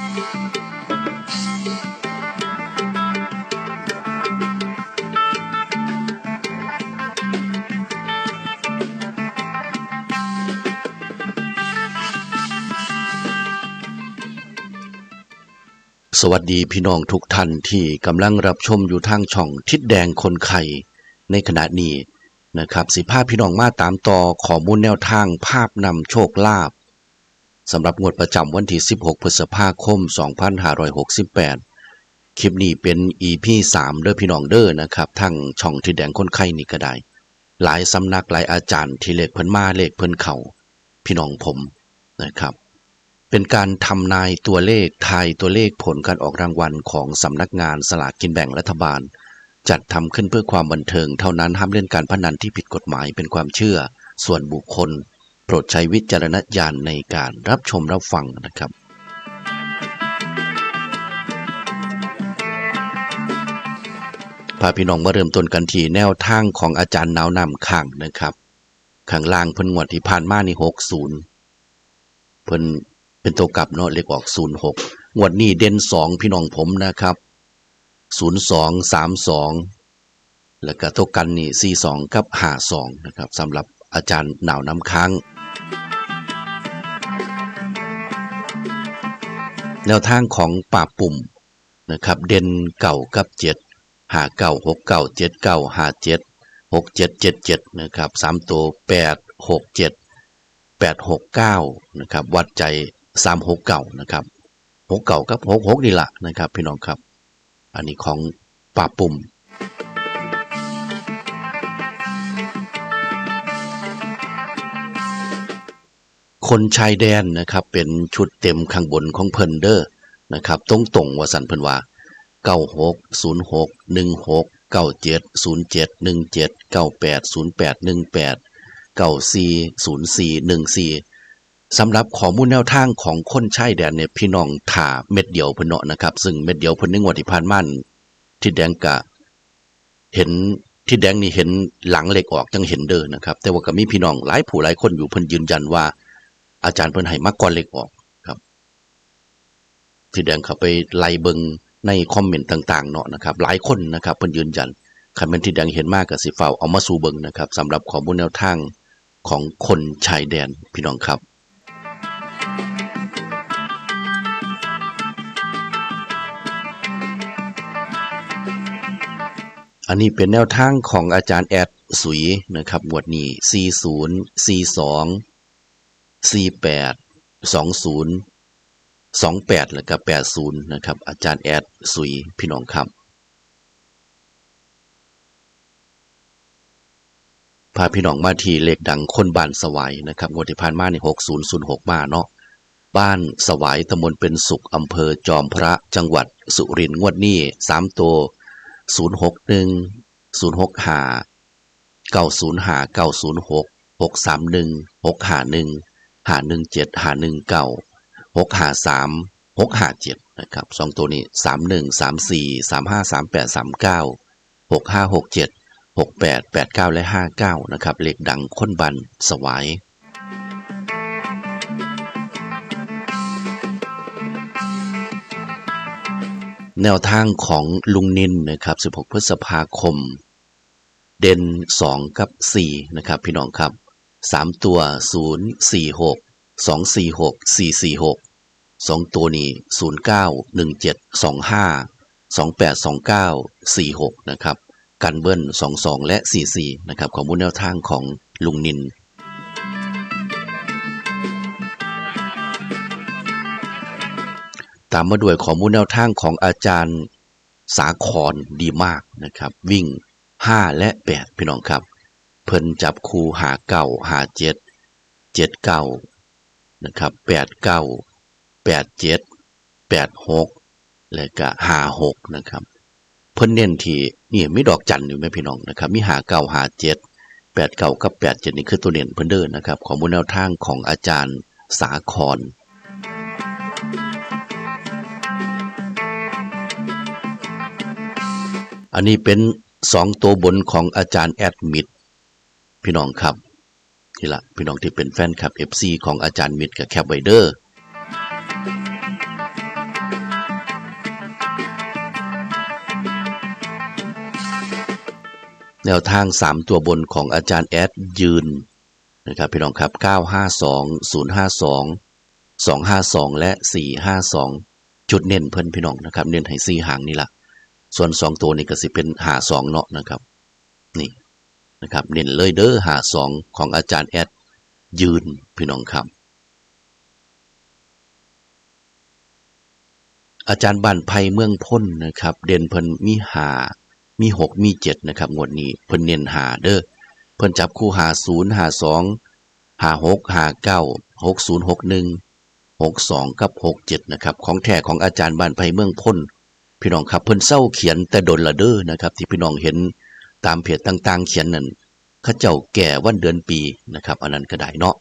สวัสดีพี่น้องทุกท่านที่กำลังรับชมอยู่ทางช่องทิศแดงคนไข่ในขณะนี้นะครับสิภาพพี่น้องมาตามต่อข้อมูลแนวทางภาพนำโชคลาภ สำหรับงวดประจำวันที่ 16 พฤษภาคม 2568 คลิปนี้เป็น EP 3 เด้อพี่น้องเด้อนะครับทางช่องทิศแดงคนไข่นี่ก็ได้ หลายสำนักหลายอาจารย์ที่เลขเพิ่นมาเลขเพิ่นเข้าพี่น้องผมนะครับ เป็นการทำนายตัวเลขทายตัวเลขผลการออกรางวัลของสำนักงานสลากกินแบ่งรัฐบาล จัดทำขึ้นเพื่อความบันเทิงเท่านั้นห้ามเล่นการพนันที่ผิดกฎหมายเป็นความเชื่อ ส่วนบุคคล โปรดใช้วิจารณญาณในการรับชมรับฟังนะครับพาพี่น้องมาเริ่มต้นกันที่แนวทางของอาจารย์นาวนำข้างนะครับข้างล่างเพิ่นงวดที่ผ่านมานี่หกศูนย์เพิ่นเป็นตัวกลับเนาะเลขออกศูนย์หกงวดนี้เด่นสองพี่น้องผมนะครับศูนย์สองสามสองแล้วก็ตัวกันนี่สี่สองกับห้าสองนะครับสำหรับอาจารย์หนาวนำค้าง แนวทางของป่าปุ่มนะครับ เด่นเก่ากับเจ็ดหาเก่าหกเก่าเจ็ดเก่าหาเจ็ดหกเจ็ดเจ็ดเจ็ดนะครับสามตัวแปดหกเจ็ดแปดหกเก้านะครับ วัดใจสามหกเก่านะครับหกเก่ากับหกหกนี่แหละนะครับ พี่น้องครับ อันนี้ของป่าปุ่ม คนชายแดนนะครับ เป็นชุดเต็มข้างบนของเพิ่นเดอร์นะครับตรงตรงวสันเพิ่นว่าเก้าหกศูนย์หกหนึ่งหกเก้าเจ็ดศูนย์เจ็ดหนึ่งเจ็ดเก้าแปดศูนย์แปดหนึ่งแปดเก้าสี่ศูนย์สี่หนึ่งสี่สำหรับข้อมูลแนวทางของคนชายแดนเนี่ยพี่น้องถ่าเม็ดเดียวเพิ่นเนาะนะครับ ซึ่งเม็ดเดียวเพิ่นในงวดที่ผ่านมานที่แดงกะ เห็นที่แดงนี่เห็นหลังเหล็กออกจังเห็นเด้อนะครับ แต่ว่าก็มีพี่น้องหลายผู้หลายคนอยู่เพิ่นยืนยันว่า อาจารย์เพิ่นให้มาก่อนเล็กออกครับที่แดงเขาไปไล่เบิงในคอมเมนต์ต่าง ๆ เนาะนะครับ หลายคนนะครับเพิ่นยืนยันคันเป็นที่แดงเห็นมากกับสิฟ้าวเอามาสู่เบิงนะครับสำหรับข้อมูลแนวทางของคนชายแดนพี่น้องครับอันนี้เป็นแนวทางของอาจารย์แอดสุยนะครับงวดนี้ 40 42 48 20 28แปดแล้วก็80นย์นะครับ อาจารย์แอดสุยพี่น้องครับพาพี่น้องมาที่เลขดังคนบ้านสวายนะครับงวดที่ผ่านมาในี่6006มาเนาะบ้านสวายตำบลเป็นสุขอำเภอจอมพระจังหวัดสุรินทร์งวดนี้สามตัวศูนย์หกหนึ่งศูนย์หกหาเก้าศูนย์หาเก้าศูนย์หกหกสามหนึ่งหกหาหนึ่ง ห้าหนึ่งเจ็ดห้าหนึ่งเก้าหกห้าสามหกห้าเจ็ดนะครับสองตัวนี้สามหนึ่งสามสี่สามห้าสามแปดสามเก้าหกห้าหกเจ็ดหกแปดแปดเก้าและห้าเก้านะครับเลขดังค้นบันสวายแนวทางของลุงนินนะครับ 16 พฤษภาคม เด่น 2 กับ 4 นะครับ พี่น้องครับ สามตัวศูนย์สี่หกสองสี่หกสี่สี่หกสองตัวนี้ศูนย์เก้าหนึ่งเจ็ดสองห้าสองแปดสองเก้าสี่หกนะครับกันเบิ้ลสองสองและสี่สี่นะครับของมูลแนวทางของลุงนินตามมาด้วยข้อมูลแนวทางของอาจารย์สาครดีมากนะครับ วิ่ง 5 และ 8 พี่น้องครับ เพิ่นจับคู่หาเก่าหาเจ็ดเจ็ดเก้านะครับแปดเก้าแปดเจ็ดแปดหกและก็หาหกนะครับ เพิ่นเน้นที่นี่มีดอกจันอยู่ไหมพี่น้องนะครับมีหาเก่าหาเจ็ดแปดเก้ากับแปดเจ็ดนี่คือตัวเน้นเพิ่นเดินนะครับข้อมูลแนวทางของอาจารย์สาครอันนี้เป็นสองตัวบนของอาจารย์แอดมิด พี่น้องครับนี่ละพี่น้องที่เป็นแฟนคลับเอฟซีของอาจารย์มิตรกับแคปไวเดอร์แนวทาง 3 ตัวบนของอาจารย์แอดยืนนะครับพี่น้องครับ 952 052 252 และ 452 จุดเน้นเพิ่นพี่น้องนะครับ เน้นให้4หางนี่ละส่วน 2 ตัวนี้ก็สิเป็นหา2เนาะนะครับ นะครับ เน้นเลยเด้อหา2ของอาจารย์แอด ยืนพี่น้องครับ อาจารย์บ้านไผ่เมืองพ้นนะครับ เด่นเพิ่นมีหามีหกมีเจ็ดนะครับงวดนี้เพิ่นเน้นหาเด้อเพิ่นจับคู่หาศูนย์หาสองหาหกหาเก้าหกศูนย์หกหนึ่งหกสองกับหกเจ็ดนะครับ ของแท้ของอาจารย์บ้านไผ่เมืองพ้น พี่น้องครับเพิ่นเศร้าเขียนแต่ดนละเด้อนะครับ ที่พี่น้องเห็น ตามเพจต่างๆ เขียนนั่นเขาเจ้าแก่วันเดือนปีนะครับ อันนั้นก็ได้เนาะ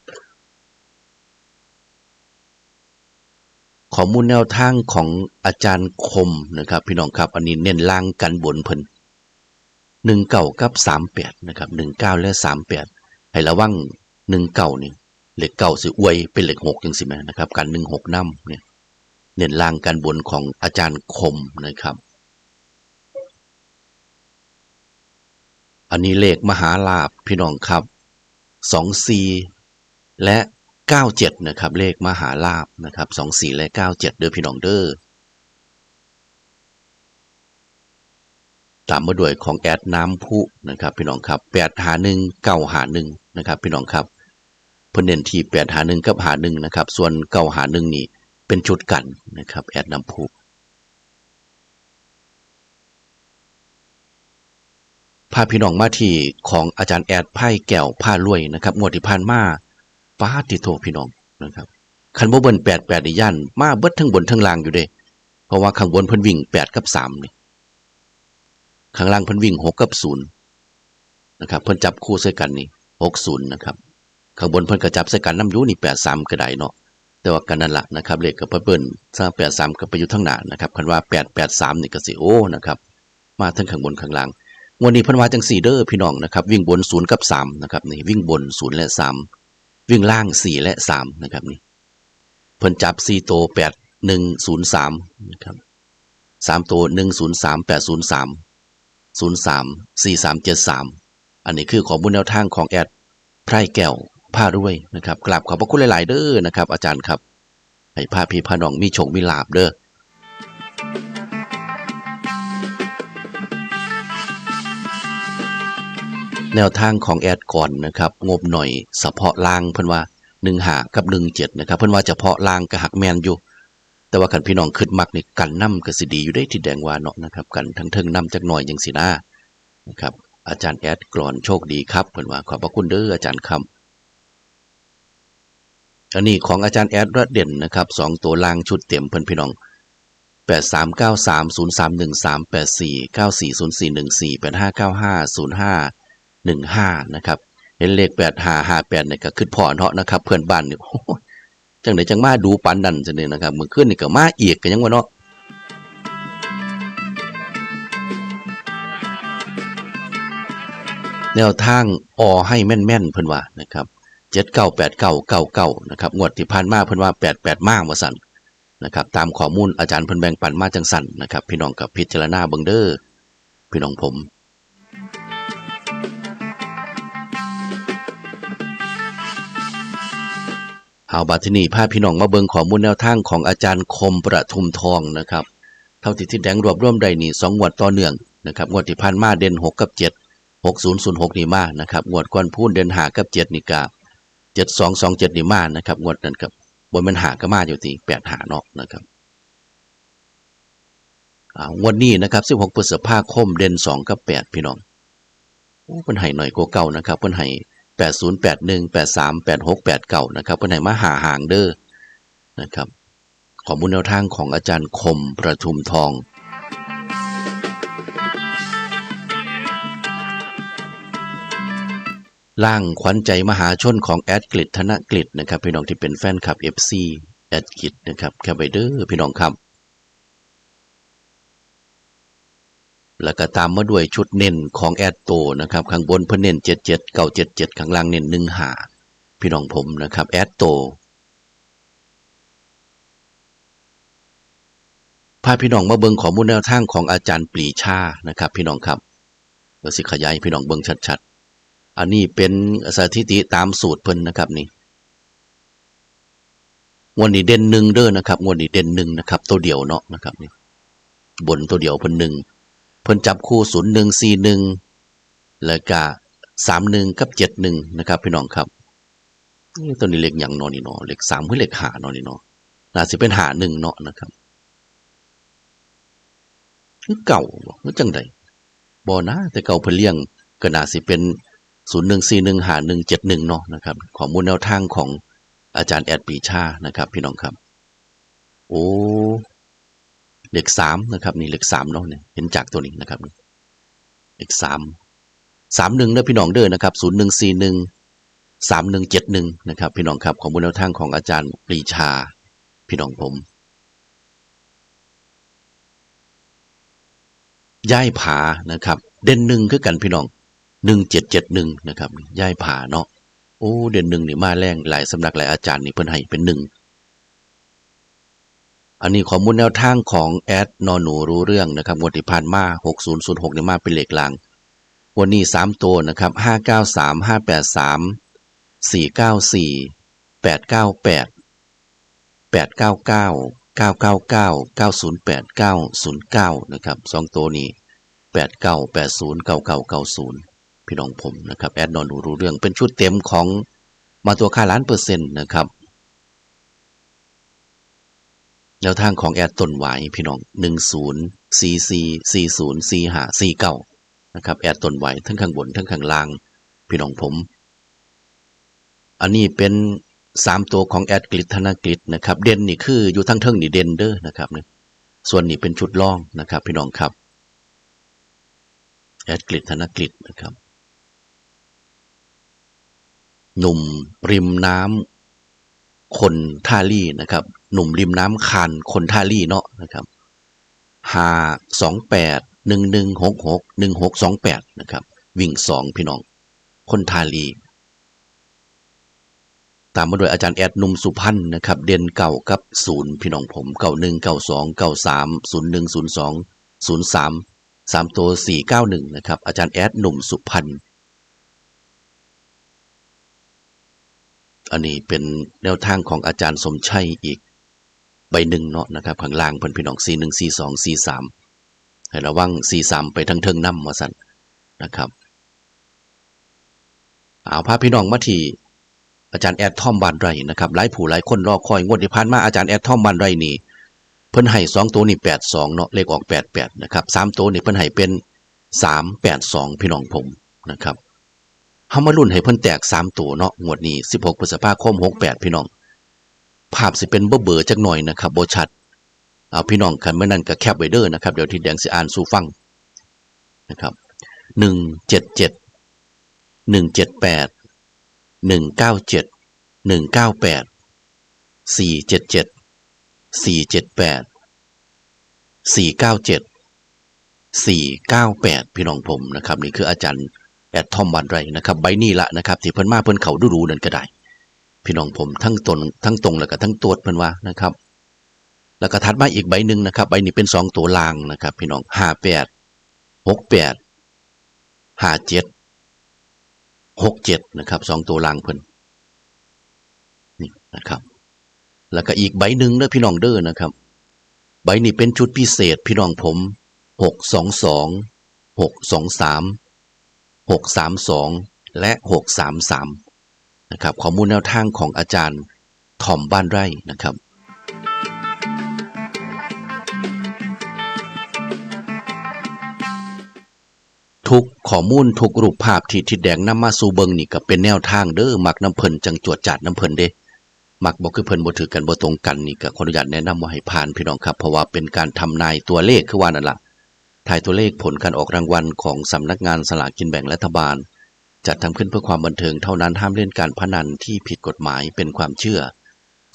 ข้อมูลแนวทางของอาจารย์คมนะครับ พี่น้องครับอันนี้เน้นล่างกันบนเพิ่นหนึ่งเก่ากับสามแปดนะครับหนึ่งเก้าและสามแปดให้ระวังหนึ่งเก่านี่เหล็กเก่าสิอวยเป็นเหล็กหกยังสิแม่นะครับ การหนึ่งหกน้ำเนี่ยเน้นล่างกันบนของอาจารย์คมนะครับ อันนี้เลขมหาลาภพี่น้องครับสองซีและ97นะครับ เลขมหาลาบนะครับ24และ97เด้อพี่น้องเด้อตามมาด้วยของแอดน้ำพุนะครับ พี่น้องครับ8หา1 9หา1นะครับ พี่น้องครับเพิ่นเน้นที่8หา1กับหา1นะครับ ส่วน9หา1นี่เป็นชุดกันนะครับ แอดน้ำพุาพี่น้องมาที่ของอาจารย์แอดไพ่แก้วผ้ารวยนะครับงวดที่ผ่านมาป้าติโทพี่น้องนะครับคันบ่เบิ่นแปดแปดนี่ย่านมาเบิดทั้งบนทั้งล่างอยู่เด้เพราะว่าข้างบนเพิ่นวิ่งแปดกับสามนี่ข้างล่างเพิ่นวิ่งหกกับศูนย์นะครับเพิ่นจับคู่ใส่กันนี่หกศูนย์นะครับข้างบนเพิ่นก็จับใส่กันน้ำยูนี่แปดสามก็ได้เนาะแต่ว่ากันนั่นละนะครับเลขกับเพิ่นเบิ่นถ้าแปดสามก็ไปอยู่ทั้งหนานะครับคันว่าแปดแปดสามนี่ก็สิโอ้นะครับมาทั้งข้างบนข้างล่าง วันนี้พิ่นวาจังสี่เด้อพี่น้องนะครับ วิ่งบนศูนย์กับสามนะครับนี่วิ่งบนศูนย์และสามวิ่งล่างสี่และสามนะครับนี่เพิ่นจับสี่โตแปดหนึ่งศูนย์สามนะครับสามโตหนึ่งศูนย์สามแปดศูนย์สามศูนย์สามสี่สามเจ็ดสามอันนี้คือข้อมูลแนวทางของแอดไพร่แก้วผ้ารวยนะครับกราบขอบพระคุณหลาย ๆ เด้อนะครับ อาจารย์ครับให้พาพี่พาน้องมีโชคมีลาบเด้อ แนวทางของแอดก่อนนะครับ งบหน่อยเฉพาะล่างเพิ่นว่าหนึ่งหากับหนึ่งเจ็ดนะครับ เพิ่นว่าเฉพาะล่างกับหักแมนอยู่ แต่ว่าคันพี่น้องขึ้นมักนี่กันน้ำก็สิดีอยู่ได้ที่แดงว่าเนาะนะครับ กันทั้งเทิงน้ำจักหน่อยยังสินะนะครับ อาจารย์แอดกรอนโชคดีครับเพิ่นว่าขอบพระคุณเด้ออาจารย์คำอันนี้ของอาจารย์แอดระเด่นนะครับสองตัวล่างชุดเต็มเพิ่นพี่น้องแปดสามเก้าสามศูนย์สามหนึ่งสามแปดสี่เก้าสี่ศูนย์สี่หนึ่งสี่แปดห้าเก้าห้าศูนย์ห้า หนึ่งห้านะครับเห็นเลขแปดห้าห้าแปดเนี่ยก็ขึ้นพอเนาะนะครับ เพื่อนบ้านเนี่ยจังไหนจังมาดูปันดันจังเลยนะครับมือขึ้นนี่ก็มาอีกกันยังวะเนาะแนวทางออให้แม่นๆเพิ่นว่านะครับเจ็ดเก้าแปดเก้าเก้าเก้านะครับงวดที่ผ่านมาเพิ่นว่าแปดแปดมากว่าสั่นนะครับ ตามข้อมูลอาจารย์เพิ่นแบ่งปันมาจังสั่นนะครับ พี่น้องกับพิจารณาเบิงเด้อพี่น้องผม เอาบัดทีนี้พาพี่น้องมาเบิ่งข้อมูลแนวทางของอาจารย์คมประทุมทองนะครับ เท่าที่ที่แดงรวบรวมได้นี่สองงวดต่อเนื่องนะครับงวดที่ผ่านมาเด่นหกกับเจ็ดหกศูนย์ศูนย์หกนี่มานะครับงวดก่อนพูนเด่นหากับเจ็ดนี่กาเจ็ดสองสองเจ็ดนี่มานะครับงวดนั้นกับบนมันหาก็มาอยู่ที่แปดหาเนาะนะครับงวดนี้นะครับสิบหกพฤษภาคมเด่นสองกับแปดพี่น้องโอ้เพิ่นให้หน่อยกว่าเก่านะครับเพิ่นให้ แปดศูนย์แปดหนึ่งแปดสามแปดหกแปดเก่านะครับเพิ่นห้มาหาหางเด้อนะครับขอมูลแนวทางของอาจารย์คมประทุมทองล่างขวัญใจมหาชนของแอดกฤษธนกฤษนะครับพี่น้องที่เป็นแฟนคลับ FC แอดกฤษนะครับแคปไว้เด้อพี่น้องครับ แล้วก็ตามมาด้วยชุดเน้นของแอดโตนะครับ ข้างบนเพิ่นเน้น77 977ข้างล่างเน้น1หาพี่น้องผมนะครับ แอดโตพาพี่น้องมาเบิ่งข้อมูลแนวทางของอาจารย์ปรีชานะครับ พี่น้องครับก็สิขยายพี่น้องเบิ่งชัดๆ อันนี้เป็นสถิติตามสูตรเพิ่นนะครับนี่งวดนี้เด่นหนึ่งเด้อนะครับงวดนี้เด่นหนึ่งนะครับ ตัวเดียวเนาะนะครับนี่บนตัวเดียวเพิ่นหนึ่ง พิ่นจับคู่ศูนย์หนึ่งสี่หนึ่งแล้วก็สามหนึ่งกับเจ็ดหนึ่งนะครับพี่น้องครับนี่ตัวนี้เลขอย่างนอนี่เนาะเลขสามคือเลขหานอนี่เนาะน่าสิเป็นหาหนึ่งเนาะนะครับคือเก่าบ่คือจังไดบ่นะแต่เก่าเพิ่นเลี้ยงก็น่าสิเป็นศูนย์หนึ่งสี่หนึ่งหาหนึ่งเจ็ดหนึ่งเนาะนะครับข้อมูลแนวทางของอาจารย์แอดปีชานะครับ พี่น้องครับ โอ้ เลขสามนะครับนี่เลขสามเนาะเนี่ยเห็นจากตัวนี้นะครับเลขสามสามหนึ่งเด้อพี่น้องเด้อนะครับศูนย์หนึ่งสี่หนึ่งสามหนึ่งเจ็ดหนึ่งนะครับ พี่น้องครับข้อมูลแนวทางของอาจารย์ปรีชา พี่น้องผมย่ายผานะครับ เด่นหนึ่งคือกันพี่น้องหนึ่งเจ็ดเจ็ดหนึ่งนะครับย่ายผาเนาะโอ้เด่นหนึ่งนี่มาแรงหลายสำนักหลายอาจารย์นี่เพิ่นให้เป็นหนึ่ง อันนี้ข้อมูลแนวทางของแอดนอนหนูรู้เรื่องนะครับงวดที่ผ่านมาหกศูนย์ศูนย์หกนี่มาเป็นเหล็กลางวันนี้สามตัวนะครับห้าเก้าสามห้าแปดสามสี่เก้าสี่แปดเก้าแปดแปดเก้าเก้าเก้าเก้าเก้าเก้าศูนย์แปดเก้าศูนย์เก้านะครับสองตัวนี้แปดเก้าแปดศูนย์เก้าเก้าเก้าศูนย์พี่น้องผมนะครับแอดนอนรู้เรื่องเป็นชุดเต็มของมาตัวค่าล้านเปอร์เซ็นต์นะครับ แนวทางของแอดต้นไหวพี่น้องหนึ่งศูนย์สี่สี่สี่ศูนย์สี่ห้าสี่เก้านะครับแอดต้นไหวทั้งข้างบนทั้งข้างล่าง พี่น้องผม อันนี้เป็นสามตัวของแอดกฤษธนกฤษนะครับ เด่นนี่คืออยู่ทั้งเทิงนี่เด่นเด้อนะครับเนี่ยส่วนนี้เป็นชุดล่องนะครับ พี่น้องครับแอดกฤษธนกฤษนะครับ หนุ่มริมน้ำ คนท่าลี่นะครับ หนุ่มริมน้ำคานคนท่าลี่เนาะนะครับหาสองแปดหนึ่งหนึ่งหกหกหนึ่งหกสองแปดนะครับ วิ่งสองพี่น้อง คนทาลีตามมาโดยอาจารย์แอดนุ่มสุพรรณนะครับ เด่นเก่ากับศูนย์พี่น้องผมเก่าหนึ่งเก่าสองเก่าสามศูนย์หนึ่งศูนย์สองศูนย์สามสามตัวสี่เก้าหนึ่งนะครับ อาจารย์แอดหนุ่มสุพรร อันนี้เป็นแนวทางของอาจารย์สมชัยอีกใบหนึ่งเนาะนะครับข้างล่างเพิ่นพี่น้องสี่หนึ่งสี่สองสี่สามให้ระวังสี่สามไปทั้งเทิงน้ำมาสันนะครับเอาพาพี่น้องมาที่อาจารย์แอดทอมบานไรนะครับหลายผู้หลายคนรอคอยงวดที่ผ่านมาอาจารย์แอดทอมบานไรนี่เพิ่นให้สองตัวนี่แปดสองเนาะเลขออกแปดแปดนะครับสามตัวนี่เพิ่นให้เป็นสามแปดสองพี่น้องผมนะครับ เฮามารุ่นให้เพิ่นแตกสามตัวเนาะงวดนี้สิบหกพฤษภาคมหกแปดพี่น้อง ภาพสิเป็นเบอเบอจักหน่อยนะครับโบชัด เอาพี่น้องกันเมื่อนั้นก็แคปไว้เด้อนะครับ เดี๋ยวที่แดงสิอ่านสู่ฟังนะครับหนึ่งเจ็ดเจ็ดหนึ่งเจ็ดแปดหนึ่งเก้าเจ็ดหนึ่งเก้าแปดสี่เจ็ดเจ็ดสี่เจ็ดแปดสี่เก้าเจ็ดสี่เก้าแปดพี่น้องผมนะครับ นี่คืออาจารย์ แอดทอมวันไรนะครับใบนี้ละนะครับที่เพิ่นมาเพิ่นเขาดูดูนั่นก็ได้ พี่น้องผมทั้งตนทั้งตรงแล้วก็ทั้งตัวเพิ่นว่านะครับ แล้วก็ถัดมาอีกใบหนึ่งนะครับ ใบนี้เป็นสองตัวลางนะครับ พี่น้องห้าแปดหกแปดห้าเจ็ดหกเจ็ดนะครับสองตัวลางเพิ่นนี่นะครับ แล้วก็อีกใบหนึ่งเด้อพี่น้องเด้อนะครับ ใบนี้เป็นชุดพิเศษพี่น้องผมหกสองสองหกสองสาม หกสามสองและหกสามสามนะครับข้อมูลแนวทางของอาจารย์ทอมบ้านไร่นะครับทุกข้อมูลทุกรูปภาพที่ทิดแดงนำมาสู่เบิงนี่ก็เป็นแนวทางเด้อมักน้ำเพิ่นจังจวดจัดน้ำเพิ่นเด้ มักบ่คือเพิ่นบ่ถือกันบ่ตรงกันนี่ก็ขออนุญาตแนะนำว่าให้ผ่านพี่น้องครับ เพราะว่าเป็นการทำนายตัวเลขคือว่านั่นล่ะ ทายตัวเลขผลการออกรางวัลของสำนักงานสลากกินแบ่งรัฐบาล จัดทำขึ้นเพื่อความบันเทิงเท่านั้นห้ามเล่นการพนันที่ผิดกฎหมายเป็นความเชื่อ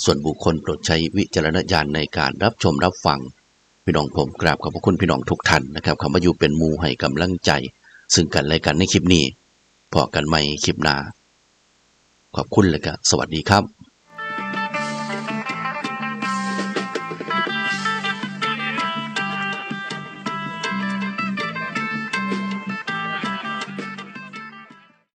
ส่วนบุคคลโปรดใช้วิจารณญาณในการรับชมรับฟัง พี่น้องผมกราบขอบพระคุณพี่น้องทุกท่านนะครับคำว่าอยู่เป็นมูให้กำลังใจ ซึ่งกันและกันในคลิปนี้พอกันใหมคลิปหน้าขอบคุณเลยครับสวัสดีครับ